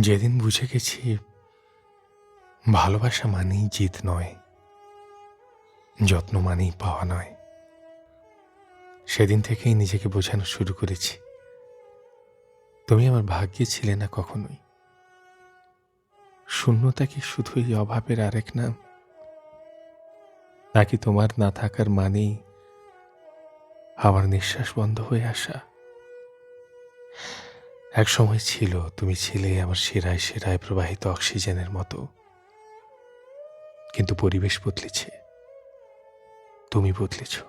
যেদিন বুঝে গেছি, ভালোবাসা মানেই জিত নয়, যত্ন মানেই পাওয়া নয়। সেদিন থেকেই নিজেকে বোঝানো শুরু করেছি। তুমি আমার ভাগ্যে ছিলে না কখনোই। শূন্যতা কি শুধুই অভাবের আরেক নাম? নাকি তোমার না থাকার মানেই আমার নিঃশ্বাস বন্ধ হয়ে আসা? এক সময় ছিল, তুমি ছিলে আমার সেরায় সেরায় প্রবাহিত অক্সিজেনের মতো। কিন্তু পরিবেশ বদলেছে। তুমি বদলেছ।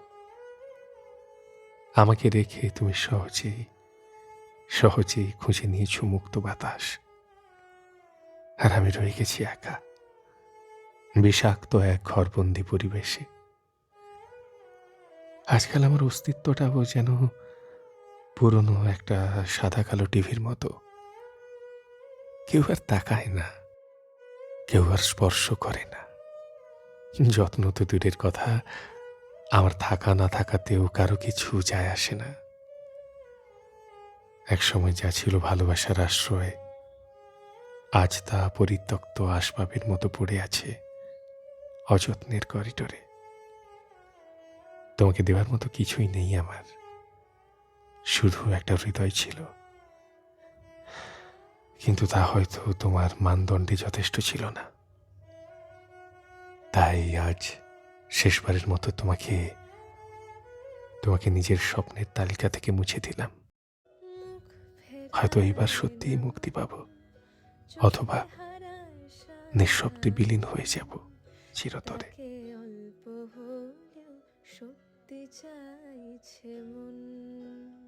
আমাকে রেখে তুমি সহজেই সহজেই খুঁজে নিয়েছো মুক্ত বাতাস। আর আমি রয়ে গেছি একা, বিষাক্ত এক ঘরবন্দি পরিবেশে। আজকাল আমার অস্তিত্বটাও যেন পুরনো একটা সাদা কালো টিভির মতো। কেউ আর তাকায় না, কেউ আর স্পর্শ করে না। যত্ন তো দূরের কথা, আমার থাকা না থাকাতেও কারও কিছু যায় আসে না। এক সময় যা ছিল ভালোবাসার আশ্রয়, আজ তা পরিত্যক্ত আসবাবের মতো পড়ে আছে অযত্নের করিডোরে। তোমাকে দেওয়ার মতো কিছুই নেই আমার। শুধু একটা হৃদয় ছিল। কিন্তু তা হয়তো তোমার মানদণ্ডে যথেষ্ট ছিল না। তাই আজ শেষবারের মতো তোমাকে তোমাকে নিজের স্বপ্নের তালিকা থেকে মুছে দিলাম। হয়তো এইবার সত্যিই মুক্তি পাব, অথবা নিঃশব্দে বিলীন হয়ে যাব চিরতরে। সত্যি চাইছে মন।